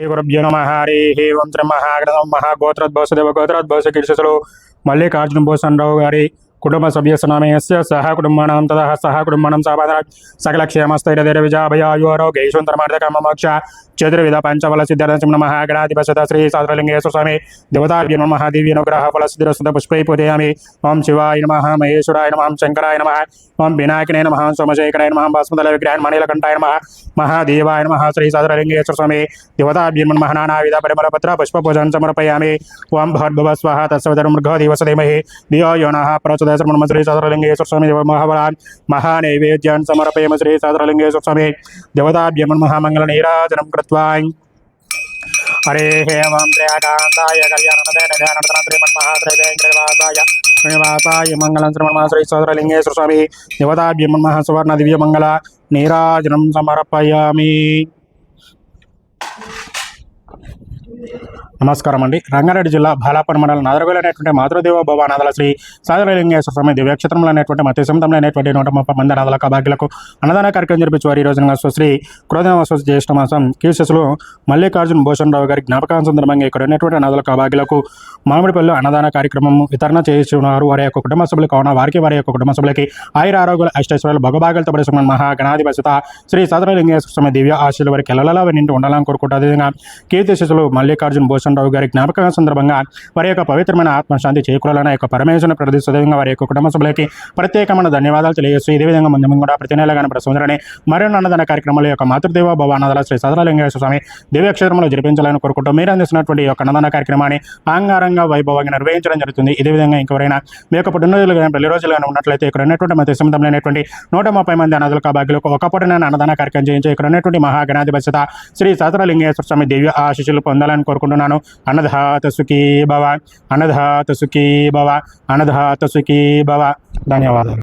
గురుభ్యో నమ హరి ఓం శ్రీ మహాగ్రహం మహాగోత్రోద్భవసదేవ గోత్రోద్భవస కీర్షసులు మల్లికార్జున భూషణరావు గారి కుటుంబ సభ్య సభ్యస్నామయస్య సహ కుటుంబానం తద సహ కుటుంబానం సాపాదన సకల चतुर्विध पंचफल सिद्धार्थ नम गणाधिपसद श्री साद्रलिंगेश्वर स्वामी देवताभ्य नम, दिव्य अनुग्रह फल सिद्ध पुष्पै पूजयामि ओम शिवाय नम महेश्वराय नम शंकराय नम ओम विनायकने नम सोमशेखराय नम भास्मतल विग्रह मणिलकंठाय नम, महादेवाय नम श्री साद्रलिंगेश्वर स्वामी देवताभ्य नम, नानाविध परिमल पत्र पुष्प पूजन ओम भर्भव स्व तस्वतर मृग दिवसदेमहे दियो यो नः श्री साद्रलिंगेश्वर स्वामी देव महाबला महानैवेद्यान समर्पयम श्री साद्रलिंगेश्वर स्वामी देवताभ्यम महामंगल मंगल नीराजनम కృత్వా హరే హేమం త్రయాకాంతాయ కళ్యాణనదయ శ్రీనివాసాయ మంగళం శ్రీమన్మాశ్రీ సోదరలింగేశ్వర స్వామి దేవతాభ్యం సువర్ణ దివ్యమంగళ నీరాజనం సమర్పయామి నమస్కారం అండి. రంగారెడ్డి జిల్లా బాలాపూర్ మండలం నాదరగోలు అనేటువంటి మాతృదేవ భవానాథల శ్రీ సాగరలింగేశ్వర స్వామి దివ్యక్షేత్రంలో అనేటువంటి మత్స్యసంతంలో అనేటువంటి నూట ముప్పై మంది అనాథల కబాగ్యులకు అన్నదాన కార్యక్రమం జరిపించి వారి ఈ రోజున శ్రీ క్రోధనవస జ్యేష్ఠ మాసం కీర్షసులు మల్లికార్జున భూషణ్ రావు గారి జ్ఞాపకాల సందర్భంగా ఇక్కడ ఉన్నటువంటి అనాథల కబాగ్యులకు మామిడిపల్లి అన్నదాన కార్యక్రమం వితరణ చేస్తున్నారు. వారి యొక్క కుటుంబ సభ్యులు కావున వారికి వారి యొక్క కుటుంబ సభ్యులకి ఆయుర ఆరోగ్యాలు అష్టైశ్వర్యాలు భగభాగాలతో పడుతున్న మహాగణాధిపతిత శ్రీ సదరలింగేశ్వర స్వామి దివ్య ఆశీలు వారికి ఎల్లలా నిండి ఉండాలని కోరుకుంటూ అదేవిధంగా కీర్తి శిశులు మల్లికార్జున భూషణరావు గారి జ్ఞాపకం సందర్భంగా వారి యొక్క పవిత్రమైన ఆత్మశాంతి చేకూరాలని యొక్క పరమేశ్వరుని ప్రతిష్ఠ విధంగా వారి యొక్క కుటుంబ సభ్యులకి ప్రత్యేకమైన ధన్యవాదాలు తెలియజేస్తూ ఇదే విధంగా ముందు ముందు కూడా ప్రతి నెల కానీ ప్రసంగరని మరిన్ని అన్నదాన కార్యక్రమాల యొక్క మాతృదేవ భవానాథల శ్రీ సదరలింగేశ్వర స్వామి దివ్యక్షేత్రంలో జరిపించాలని కోరుకుంటూ మీరు అందిస్తున్నటువంటి ఈ యొక్క అన్నదాన కార్యక్రమాన్ని అంగారంగ వైభవంగా నిర్వహించడం జరుగుతుంది. ఇదే విధంగా ఇంకెవరైనా మీ యొక్క పుట్టినరోజులు కానీ పెళ్ళి రోజులు కానీ ఉన్నట్లయితే ఇక్కడ ఉన్నటువంటి మధ్య సమితంలోనేటువంటి నూట ముప్పై మంది అనాథుల కాబాగ్యులకు ఒక నేను అన్నదాన కార్యక్రమం చేయించి ఇక్కడ ఉన్నటువంటి మహాగణాధిపత్యత శ్రీ సదరలింగేశ్వర స్వామి దివ్య ఆశీస్సులు పొందాలని కోరుకుంటున్నాను. అనధాత సుఖీ భవ అనధాత సుఖీ భవ అనధాత సుఖీ భవ. ధన్యవాదాలు.